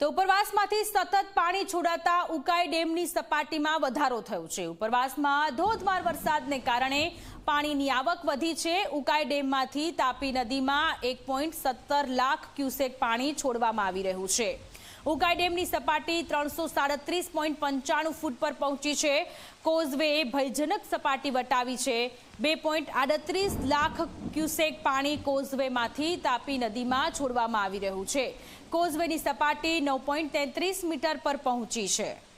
તો ઉપરવાસમાંથી સતત પાણી છોડાતા ઉકાઈ ડેમની સપાટીમાં વધારો થયો છે. ઉપરવાસમાં ધોધમાર વરસાદને કારણે પાણીની આવક વધી છે. ઉકાઈ ડેમમાંથી તાપી નદીમાં એક લાખ ક્યુસેક પાણી છોડવામાં આવી રહ્યું છે. ઉકાઈ ડેમની સપાટી ત્રણસો સાડત્રીસ પોઈન્ટ પંચાણું ફૂટ પર પહોંચી છે. કોઝવેએ ભયજનક સપાટી વટાવી છે. બે પોઈન્ટ આડત્રીસ લાખ ક્યુસેક પાણી કોઝવેમાંથી તાપી નદીમાં છોડવામાં આવી રહ્યું છે. કોઝવેની સપાટી નવ પોઈન્ટ તેત્રીસ મીટર પર પહોંચી છે.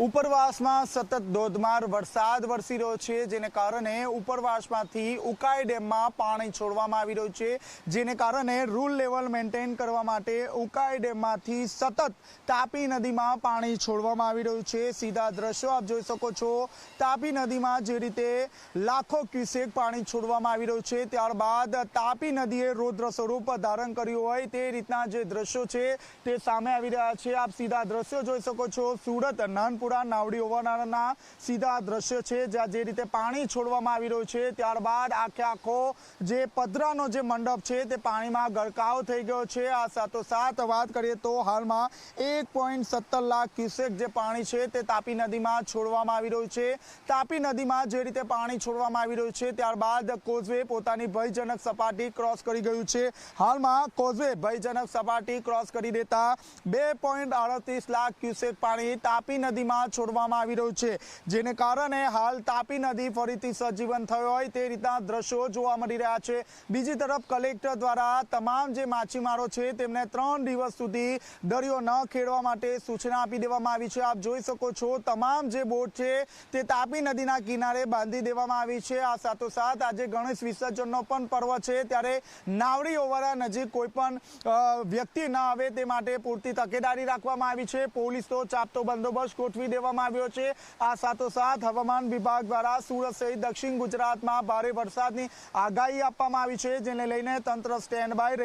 ઉપરવાસમાં સતત ધોધમાર વરસાદ વરસી રહ્યો છે, જેને કારણે ઉપરવાસમાંથી ઉકાઈ ડેમમાં પાણી છોડવામાં આવી રહ્યું છે, જેને કારણે રૂલ લેવલ મેન્ટેન કરવા માટે ઉકાઈ ડેમમાંથી સતત તાપી નદીમાં પાણી છોડવામાં આવી રહ્યું છે. સીધા દ્રશ્યો આપ જોઈ શકો છો. તાપી નદીમાં જે રીતે લાખો ક્યુસેક પાણી છોડવામાં આવી રહ્યું છે, ત્યારબાદ તાપી નદીએ રૌદ્ર સ્વરૂપ ધારણ કર્યું હોય તે રીતના જે દ્રશ્યો છે તે સામે આવી રહ્યા છે. આપ સીધા દ્રશ્યો જોઈ શકો છો. સુરત, નાનપુરા નાવડી ઓવરનાળાના સીધા દ્રશ્ય છે, જ્યાં જે રીતે પાણી છોડવામાં આવી રહ્યું છે, ત્યારબાદ આખે આખો જે પદરાનો જે મંડપ છે, તે પાણીમાં ગરકાવ થઈ ગયો છે. આ સાથોસાથ વાત કરીએ તો હાલમાં એક લાખ ક્યુસેક જે પાણી છે, તે તાપી નદીમાં છોડવામાં આવી રહ્યું છે. તાપી નદીમાં જે રીતે પાણી છોડવામાં આવી રહ્યું છે, ત્યારબાદ કોઝવે પોતાની ભયજનક સપાટી ક્રોસ કરી ગયું છે. હાલમાં કોઝવે ભયજનક સપાટી ક્રોસ કરી દેતા બે લાખ ક્યુસેક પાણી તાપી નદીમાં છોડવામાં આવી રહ્યું છે. જેને કારણે હાલ તાપી નદી ફરીથી સજીવન થયો હોય તે રીતના દ્રશ્યો જોવા મળી રહ્યા છે. બીજી તરફ કલેક્ટર દ્વારા તમામ જે માછીમારો છે તેમને ત્રણ દિવસ સુધી દરિયો ન ખેડવા માટે સૂચના આપી દેવામાં આવી છે. આપ જોઈ શકો છો તમામ જે બોટ છે તે તાપી નદીના કિનારે બાંધી દેવામાં આવી છે. આ સાથોસાથ આજે ગણેશ વિસર્જનનો પણ પર્વ છે. ત્યારે નાવડી ઓવરા નજીક કોઈ પણ વ્યક્તિ ન આવે તે માટે પૂરતી તકેદારી રાખવામાં આવી છે. પોલીસ તો ચાપતો બંદોબસ્ત ગોઠવી દેવામાં આવ્યો છે. આ સાથોસાથ હવામાન વિભાગ દ્વારા સુરત સહિત દક્ષિણ ગુજરાતમાં ભારે વરસાદની આગાહી આપવામાં આવી છે, જેને લઈને તંત્ર સ્ટેન્ડ બાય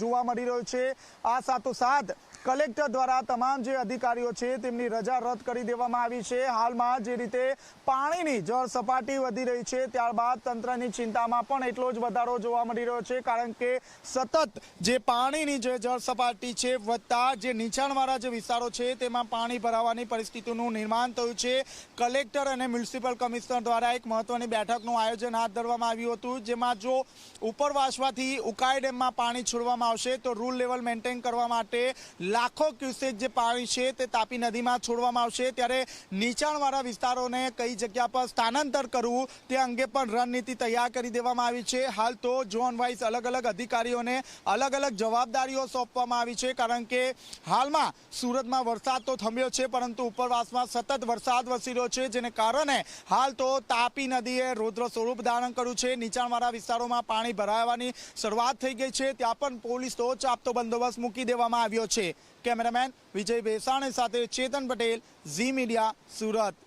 જોવા મળી રહ્યું છે. આ સાથોસાથ કલેક્ટર દ્વારા તમામ જે અધિકારીઓ છે તેમની રજા રદ કરી દેવામાં આવી છે. હાલમાં જે રીતે પાણીની જળ સપાટી વધી રહી છે, ત્યારબાદ તંત્રની ચિંતામાં પણ એટલો જ વધારો જોવા મળી રહ્યો છે, કારણ કે સતત જે પાણીની જે જળ સપાટી છે વધતા જે નીચાણવાળા જે વિસ્તારો છે તેમાં પાણી ભરાવાની પરિસ્થિતિનું નિર્માણ થયું છે. કલેક્ટર અને મ્યુનિસિપલ કમિશનર દ્વારા એક મહત્વની બેઠકનું આયોજન હાથ ધરવામાં આવ્યું હતું, જેમાં જો ઉપરવાસવાથી ઉકાઈ ડેમમાં પાણી છોડવામાં આવશે, તો રૂલ લેવલ મેન્ટેન કરવા માટે લાખો ક્યુસેક જે પાણી છે તે તાપી નદીમાં છોડવામાં આવશે. ત્યારે નીચાણવાળા વિસ્તારોને કઈ જગ્યા પર સ્થાનાંતર કરવું તે અંગે પણ રણનીતિ તૈયાર કરી દેવામાં આવી છે. હાલ તો ઝોન વાઇઝ અલગ અલગ અધિકારીઓને અલગ અલગ જવાબદારીઓ સોંપવામાં આવી છે. કારણ કે હાલમાં સુરતમાં વરસાદ તો થમ્યો છે, પરંતુ ઉપરવાસમાં સતત વરસાદ વરસી રહ્યો છે, જેને કારણે હાલ તો તાપી નદીએ રૌદ્ર સ્વરૂપ ધારણ કર્યું છે. નીચાણવાળા વિસ્તારોમાં પાણી ભરાવાની શરૂઆત થઈ ગઈ છે. ત્યાં પણ પોલીસ તો ચાપતો બંદોબસ્ત મૂકી દેવામાં આવ્યો છે. કેમેરામેન વિજય ભેસાણી સાથે ચેતન પટેલ ઝી મીડિયા સુરત.